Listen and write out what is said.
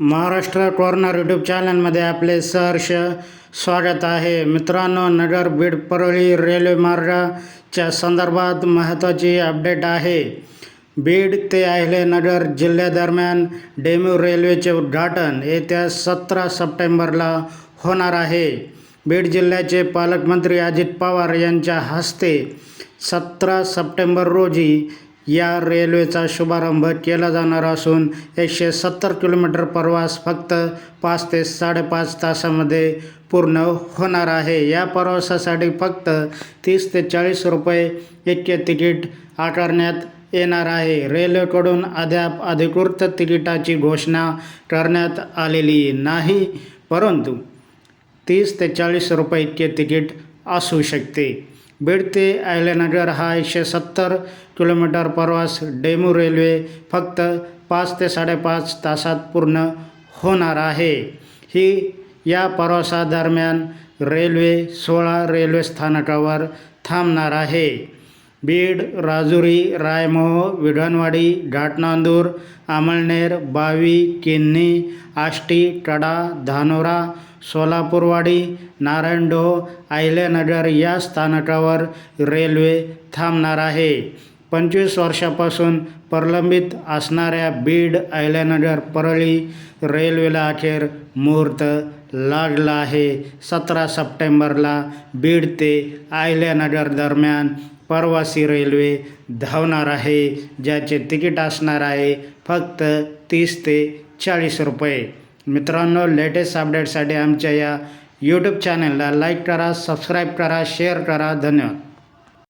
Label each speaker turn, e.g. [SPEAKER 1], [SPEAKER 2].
[SPEAKER 1] Maharashtra corner YouTube चॅनलमध्ये आपले सहर्ष स्वागत आहे. मित्रांनो नगर बीड परळी रेल्वे मार्गाच्या संदर्भात महत्त्वाची अपडेट आहे. बीड ते अहिलेनगर जिल्ह्यादरम्यान डेमू रेल्वेचे उद्घाटन येत्या सतरा सप्टेंबरला होणार आहे. बीड जिल्ह्याचे पालकमंत्री अजित पवार यांच्या हस्ते सतरा सप्टेंबर रोजी या रेल्वेचा शुभारंभ केला जाणार असून एकशे सत्तर किलोमीटर प्रवास फक्त पाच ते साडेपाच तासामध्ये पूर्ण होणार आहे. या प्रवासासाठी फक्त तीस ते चाळीस रुपये इतके तिकीट आकारण्यात येणार आहे. रेल्वेकडून अद्याप अधिकृत तिकिटाची घोषणा करण्यात आलेली नाही परंतु तीस ते चाळीस रुपये इतके तिकीट असू शकते. बीड ते अहिल्यानगर हा एकशे सत्तर किलोमीटर प्रवास डेमू रेल्वे फक्त पाच ते साडेपाच तासात पूर्ण होणार आहे. ही या प्रवासादरम्यान रेल्वे सोळा रेल्वे स्थानकावर थांबणार आहे. बीड राजुरी रायमोह विढणवाडी घाटनांदूर अमळनेर बावी किन्नी आष्टी कडा धानोरा सोलापूरवाडी नारायणडो अहिल्यानगर या स्थानकावर रेल्वे थांबणार आहे. पंचवीस वर्षापासून प्रलंबित असणाऱ्या बीड अहिल्यानगर परळी रेल्वेला अखेर मुहूर्त लागला आहे. सतरा सप्टेंबरला बीड ते अहिल्यानगर दरम्यान प्रवासी रेल्वे धावणार आहे ज्याचे तिकीट असणार आहे फक्त तीस ते चाळीस रुपये. मित्रांनो लेटेस्ट अपडेटसाठी आमच्या या यूट्यूब चॅनलला लाईक करा सबस्क्राईब करा शेअर करा. धन्यवाद.